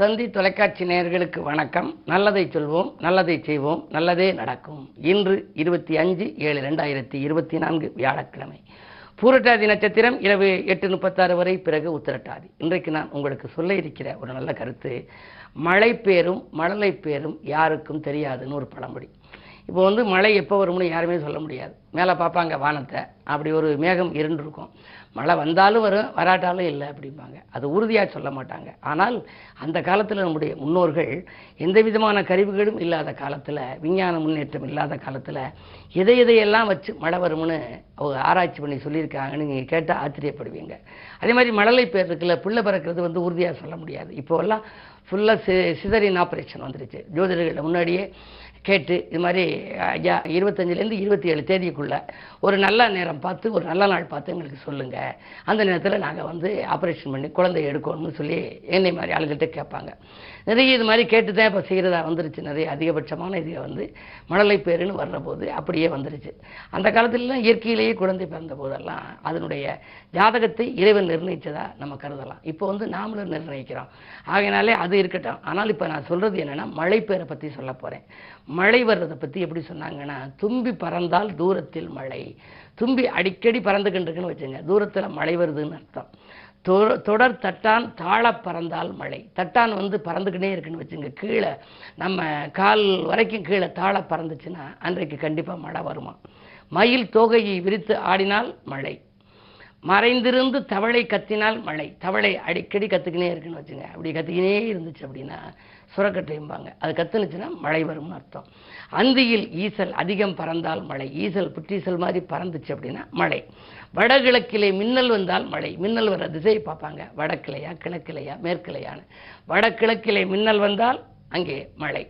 தந்தி தொலைக்காட்சி நேயர்களுக்கு வணக்கம். நல்லதை சொல்வோம் நல்லதை செய்வோம் நல்லதே நடக்கும். இன்று இருபத்தி அஞ்சு ஏழு ரெண்டாயிரத்தி இருபத்தி நான்கு வியாழக்கிழமை. பூரட்டாதி நட்சத்திரம் இரவு எட்டு முப்பத்தாறு வரை பிறகு உத்திரட்டாதி. இன்றைக்கு நான் உங்களுக்கு சொல்ல இருக்கிற ஒரு நல்ல கருத்து மழை பேரும் மழலை பேரும் யாருக்கும் தெரியாதுன்னு ஒரு பழமொழி. இப்போ வந்து மழை எப்போ வரும்னு யாருமே சொல்ல முடியாது. மேலே பார்ப்பாங்க வானத்தை. அப்படி ஒரு மேகம் இருண்டிருக்கும் மழை வந்தாலும் வரும் வராட்டாலும் இல்லை அப்படிம்பாங்க. அது உறுதியாக சொல்ல மாட்டாங்க. ஆனால் அந்த காலத்தில் நம்முடைய முன்னோர்கள் எந்த விதமான கருவிகளும் இல்லாத காலத்தில் விஞ்ஞான முன்னேற்றம் இல்லாத காலத்தில் எதை எதையெல்லாம் வச்சு மழை வரும்னு அவங்க ஆராய்ச்சி பண்ணி சொல்லியிருக்காங்கன்னு நீங்கள் கேட்டால் ஆச்சரியப்படுவீங்க. அதே மாதிரி மழலை பேர் இருக்குல்ல பிள்ளை பிறக்கிறது வந்து உறுதியாக சொல்ல முடியாது. இப்போல்லாம் ஃபுல்லாக சி சிதறின் ஆப்ரேஷன் வந்துருச்சு. ஜோதிடர்களை முன்னாடியே கேட்டு இது மாதிரி ஐயா இருபத்தஞ்சிலேருந்து இருபத்தி ஏழு தேதிக்குள்ளே ஒரு நல்ல நேரம் பார்த்து ஒரு நல்ல நாள் பார்த்து எங்களுக்கு சொல்லுங்கள் அந்த நேரத்தில் நாங்கள் வந்து ஆப்ரேஷன் பண்ணி குழந்தை எடுக்கணும்னு சொல்லி என்னை மாதிரி ஆளுகிட்ட கேட்பாங்க. நிறைய இது மாதிரி கேட்டு தான் இப்போ செய்கிறதா வந்துருச்சு. நிறைய அதிகபட்சமான இது வந்து மழலை பேருன்னு வர்ற போது அப்படியே வந்துருச்சு. அந்த காலத்துலலாம் இயற்கையிலேயே குழந்தை பிறந்த போதெல்லாம் அதனுடைய ஜாதகத்தை இறைவன் நிர்ணயித்ததாக நம்ம கருதலாம். இப்போ வந்து நாமளும் நிர்ணயிக்கிறோம். ஆகையினாலே அது இருக்கட்டும். ஆனால் இப்போ நான் சொல்கிறது என்னென்னா மழை பேரை பற்றி சொல்ல போகிறேன் மழை வர்றதை பற்றி எப்படி சொன்னாங்கன்னா தும்பி பறந்தால் தூரத்தில் மழை. தும்பி அடிக்கடி பறந்துக்கிட்டு வச்சுங்க தூரத்தில் மழை வருதுன்னு அர்த்தம். தொ- தொடர் தட்டான் தாழ பறந்தால் மழை. தட்டான் வந்து பறந்துக்கிட்டே இருக்குன்னு வச்சுங்க கீழே. நம்ம கால் வரைக்கும் கீழே தாழ பறந்துச்சுன்னா அன்றைக்கு கண்டிப்பாக மழை வருமா? மயில் தோகையை விரித்து ஆடினால் மழை. மறைந்திருந்து தவளை கத்தினால் மழை. தவளை அடிக்கடி கத்துக்கினே இருக்குன்னு வச்சுங்க. அப்படி கத்துக்கினே இருந்துச்சு அப்படின்னா சுரக்கட்டையும்பாங்க. அது கத்துனுச்சுன்னா மழை வரும்னு அர்த்தம். அந்தியில் ஈசல் அதிகம் பறந்தால் மழை. ஈசல் புற்றீசல் மாதிரி பறந்துச்சு அப்படின்னா மழை. வடகிழக்கிலே மின்னல் வந்தால் மழை. மின்னல் வர திசையை பார்ப்பாங்க. வடக்கிளையா கிழக்கிளையா மேற்கிளையான்னு வடகிழக்கிலே மின்னல் வந்தால் அங்கே மழை.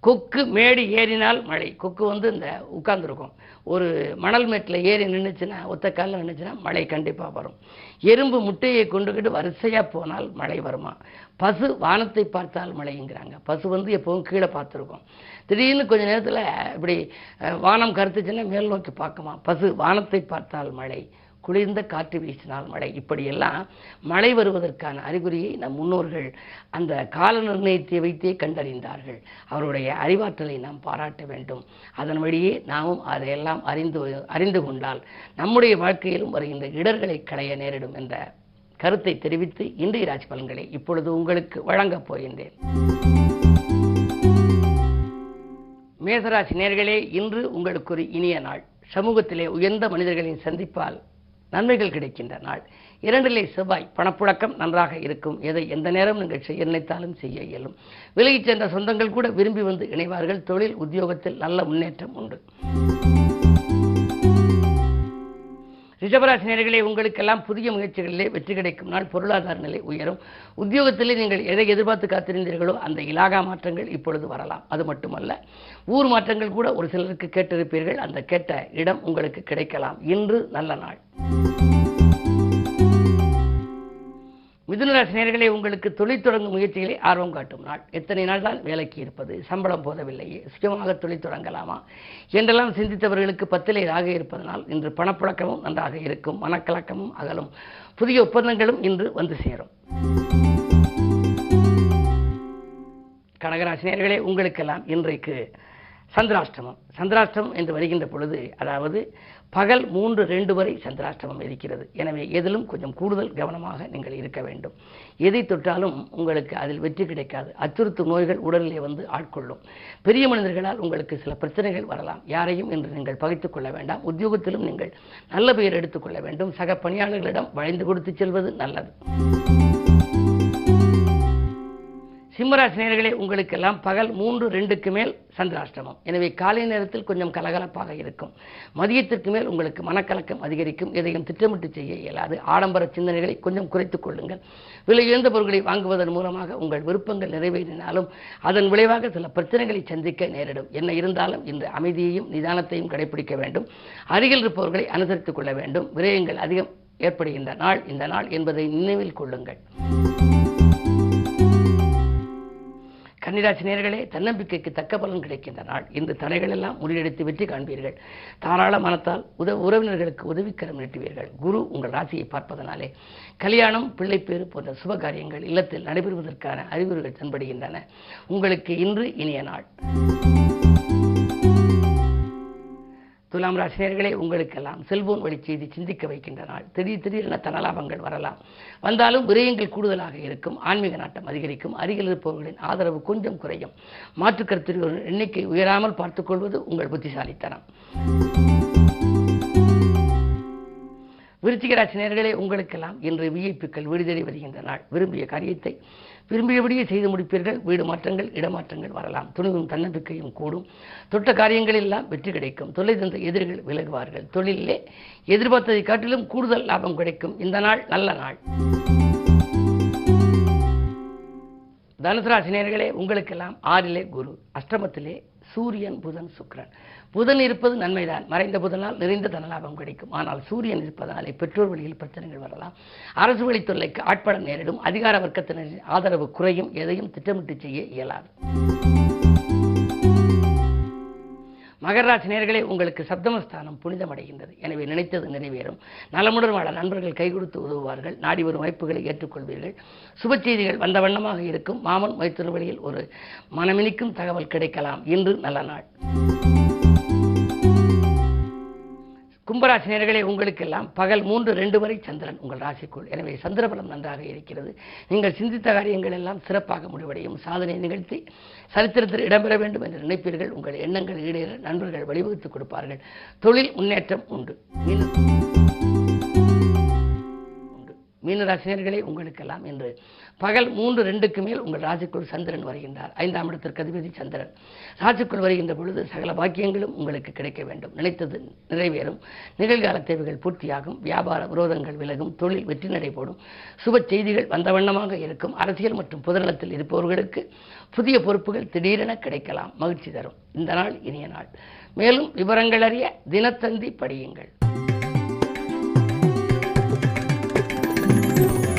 கொக்கு மேடு ஏறினால் மழை. கொக்கு வந்து இந்த உட்கார்ந்துருக்கும். ஒரு மணல் மேட்டில் ஏறி நின்றுச்சுன்னா ஒத்த காலில் நின்றுச்சுன்னா மழை கண்டிப்பாக வரும். எறும்பு முட்டையை கொண்டுக்கிட்டு வரிசையாக போனால் மழை வருமா? பசு வானத்தை பார்த்தால் மழைங்கிறாங்க. பசு வந்து எப்போவும் கீழே பார்த்துருக்கோம். திடீர்னு கொஞ்ச நேரத்தில் இப்படி வானம் கருத்துச்சுன்னா மேல் நோக்கி பார்க்குமா? பசு வானத்தை பார்த்தால் மழை. குளிர்ந்த காற்று வீசினால் மழை. இப்படியெல்லாம் மழை வருவதற்கான அறிகுறியை நம் முன்னோர்கள் அந்த கால நிர்ணயத்தை வைத்தே கண்டறிந்தார்கள். அவருடைய அறிவாற்றலை நாம் பாராட்ட வேண்டும். அதன் வழியே நாமும் அதையெல்லாம் அறிந்து அறிந்து கொண்டால் நம்முடைய வாழ்க்கையிலும் வருகின்ற இடர்களை களைய நேரிடும் என்ற கருத்தை தெரிவித்து இன்றைய ராசி பலன்களை இப்பொழுது உங்களுக்கு வழங்கப் போகின்றேன். மேசராசி நேர்களே இன்று உங்களுக்கு ஒரு இனிய நாள். சமூகத்திலே உயர்ந்த மனிதர்களின் சந்திப்பால் நன்மைகள் கிடைக்கின்ற நாள். இரண்டிலே செவ்வாய் பணப்புழக்கம் நன்றாக இருக்கும். எதை எந்த நேரம் நீங்கள் செய்ய நினைத்தாலும் செய்ய இயலும். விலகிச் சென்ற சொந்தங்கள் கூட விரும்பி வந்து இணைவார்கள். தொழில் உத்தியோகத்தில் நல்ல முன்னேற்றம் உண்டு. ரிஷபராசி நேர்களே உங்களுக்கெல்லாம் புதிய முயற்சிகளிலே வெற்றி கிடைக்கும். நாள் பொருளாதார நிலை உயரும். உத்தியோகத்திலே நீங்கள் எதை எதிர்பார்த்து காத்திருந்தீர்களோ அந்த இலாகா மாற்றங்கள் இப்பொழுது வரலாம். அது மட்டுமல்ல ஊர் மாற்றங்கள் கூட ஒரு சிலருக்கு கேட்டிருப்பீர்கள். அந்த கேட்ட இடம் உங்களுக்கு கிடைக்கலாம். இன்று நல்ல நாள். மிதுனராசி உங்களுக்கு தொழில் தொடங்கும் முயற்சிகளை ஆர்வம் காட்டும் நாள். எத்தனை நாள் தான் வேலைக்கு இருப்பது? சம்பளம் போதவில்லையே. சுயமாக தொழில் தொடங்கலாமா? என்றெல்லாம் சிந்தித்தவர்களுக்கு பத்திலே ராக இருப்பதனால் இன்று பணப்புழக்கமும் நன்றாக இருக்கும். மனக்கலக்கமும் அகலும். புதிய ஒப்பந்தங்களும் இன்று வந்து சேரும். கடகராசினியர்களே உங்களுக்கெல்லாம் இன்றைக்கு சந்திராஷ்டமம். சந்திராஷ்டமம் என்று வருகின்ற பொழுது அதாவது பகல் மூன்று ரெண்டு வரை சந்திராஷ்டமம் இருக்கிறது. எனவே எதிலும் கொஞ்சம் கூடுதல் கவனமாக நீங்கள் இருக்க வேண்டும். எதை தொட்டாலும் உங்களுக்கு அதில் வெற்றி கிடைக்காது. அச்சுறுத்தும் நோய்கள் உடலிலே வந்து ஆட்கொள்ளும். பெரிய மனிதர்களால் உங்களுக்கு சில பிரச்சனைகள் வரலாம். யாரையும் என்று நீங்கள் பகைத்துக் கொள்ள வேண்டாம். உத்தியோகத்திலும் நீங்கள் நல்ல பெயர் எடுத்துக்கொள்ள வேண்டும். சக பணியாளர்களிடம் வளைந்து கொடுத்து செல்வது நல்லது. சிம்மராசினியர்களே உங்களுக்கெல்லாம் பகல் மூன்று ரெண்டுக்கு மேல் சந்திராஷ்டமம். எனவே காலை நேரத்தில் கொஞ்சம் கலகலப்பாக இருக்கும். மதியத்திற்கு மேல் உங்களுக்கு மனக்கலக்கம் அதிகரிக்கும். எதையும் திட்டமிட்டு செய்ய இயலாது. ஆடம்பர சிந்தனைகளை கொஞ்சம் குறைத்துக் கொள்ளுங்கள். விலை உயர்ந்த பொருட்களை வாங்குவதன் மூலமாக உங்கள் விருப்பங்கள் நிறைவேறினாலும் அதன் விளைவாக சில பிரச்சனைகளை சந்திக்க நேரிடும். என்ன இருந்தாலும் இந்த அமைதியையும் நிதானத்தையும் கடைபிடிக்க வேண்டும். அருகில் இருப்பவர்களை அனுசரித்துக் கொள்ள வேண்டும். விரயங்கள் அதிகம் ஏற்படுகின்ற நாள் இந்த நாள் என்பதை நினைவில் கொள்ளுங்கள். கன்னிராசி நேர்களே தன்னம்பிக்கைக்கு தக்க பலன் கிடைக்கின்ற நாள். இந்த தடைகளெல்லாம் முறியடித்து வெற்றி காண்பீர்கள். தாராள மனத்தால் உத உறவினர்களுக்கு உதவிக்கரம் நீட்டுவீர்கள். குரு உங்கள் ராசியை பார்ப்பதனாலே கல்யாணம் பிள்ளைப்பேறு போன்ற சுப காரியங்கள் இல்லத்தில் நடைபெறுவதற்கான அறிகுறிகள் தென்படுகின்றன. உங்களுக்கு இன்று இனிய நாள். துலாம் ராசினியர்களே உங்களுக்கெல்லாம் செல்போன் வழி செய்தி சிந்திக்க வைக்கின்ற நாள். திடீர் திடீரென தனலாபங்கள் வரலாம். வந்தாலும் விரயங்கள் கூடுதலாக இருக்கும். ஆன்மீக நாட்டம் அதிகரிக்கும். அருகில் இருப்பவர்களின் ஆதரவு கொஞ்சம் குறையும். மாற்றுக் எண்ணிக்கை உயராமல் பார்த்துக்கொள்வது உங்கள் புத்திசாலித்தனம். விருச்சிகராசி நேர்களே உங்களுக்கெல்லாம் இன்று விஐப்புக்கள் வீடு தேடி வருகின்ற நாள். விரும்பிய காரியத்தை விரும்பியபடியே செய்து முடிப்பீர்கள். வீடு மாற்றங்கள் இடமாற்றங்கள் வரலாம். துணிவும் தன்னம்பிக்கையும் கூடும். தொட்ட காரியங்களெல்லாம் வெற்றி கிடைக்கும். தொல்லை தந்த எதிரிகள் விலகுவார்கள். தொழிலிலே எதிர்பார்த்ததை காட்டிலும் கூடுதல் லாபம் கிடைக்கும். இந்த நாள் நல்ல நாள். தனுசு ராசி உங்களுக்கெல்லாம் ஆறிலே குரு அஷ்டமத்திலே சூரியன் புதன் சுக்கிரன் புதன் இருப்பது நன்மைதான். மறைந்த புதனால் நிறைந்த தனலாபம் கிடைக்கும். ஆனால் சூரியன் இருப்பதனாலே பெற்றோர் வழியில் பிரச்சனைகள் வரலாம். அரசு வழி தொல்லைக்கு ஆட்பட நேரிடும். அதிகார வர்க்கத்தினரின் ஆதரவு குறையும். எதையும் திட்டமிட்டு செய்ய இயலாது. மகர நேர்களே உங்களுக்கு சப்தமஸ்தானம் புனிதமடைகின்றது. எனவே நினைத்தது நிறைவேறும். நலமுடன் வாழ நண்பர்கள் கை கொடுத்து உதவுவார்கள். நாடி வரும் வாய்ப்புகளை ஏற்றுக்கொள்வீர்கள். சுப செய்திகள் வந்த வண்ணமாக இருக்கும். மாமன் மைத்துன வழியில் ஒரு மனமினிக்கும் தகவல் கிடைக்கலாம். இன்று நல்ல நாள். கும்பராசி நேர்களே உங்களுக்கெல்லாம் பகல் மூன்று ரெண்டு வரை சந்திரன் உங்கள் ராசிக்குள். எனவே சந்திரபலம் நன்றாக இருக்கிறது. நீங்கள் சிந்தித்த காரியங்கள் எல்லாம் சிறப்பாக முடிவடையும். சாதனை நிகழ்த்தி சரித்திரத்தில் இடம்பெற வேண்டும் என்று நினைப்பீர்கள். உங்கள் எண்ணங்கள் ஈடேற நண்பர்கள் வழிவகுத்துக் கொடுப்பார்கள். தொழில் முன்னேற்றம் உண்டு. மீன உண்டு உங்களுக்கெல்லாம் என்று. பகல் மூன்று ரெண்டுக்கு மேல் உங்கள் ராசிக்குள் சந்திரன் வருகின்றார். ஐந்தாம் இடத்திற்கு அதிபதி சந்திரன். ராசிக்குள் வருகின்ற பொழுது சகல பாக்கியங்களும் உங்களுக்கு கிடைக்க வேண்டும். நினைத்தது நிறைவேறும். நிகழ்கால தேவைகள் பூர்த்தியாகும். வியாபார விரோதங்கள் விலகும். தொழில் வெற்றி நடைபோடும் சுப செய்திகள் வந்த வண்ணமாக இருக்கும். அரசியல் மற்றும் பொதுநலத்தில் இருப்பவர்களுக்கு புதிய பொறுப்புகள் திடீரென கிடைக்கலாம். மகிழ்ச்சி தரும். இந்த நாள் இனிய நாள். மேலும் விவரங்கள் அறிய தினத்தந்தி படியுங்கள். Thank you.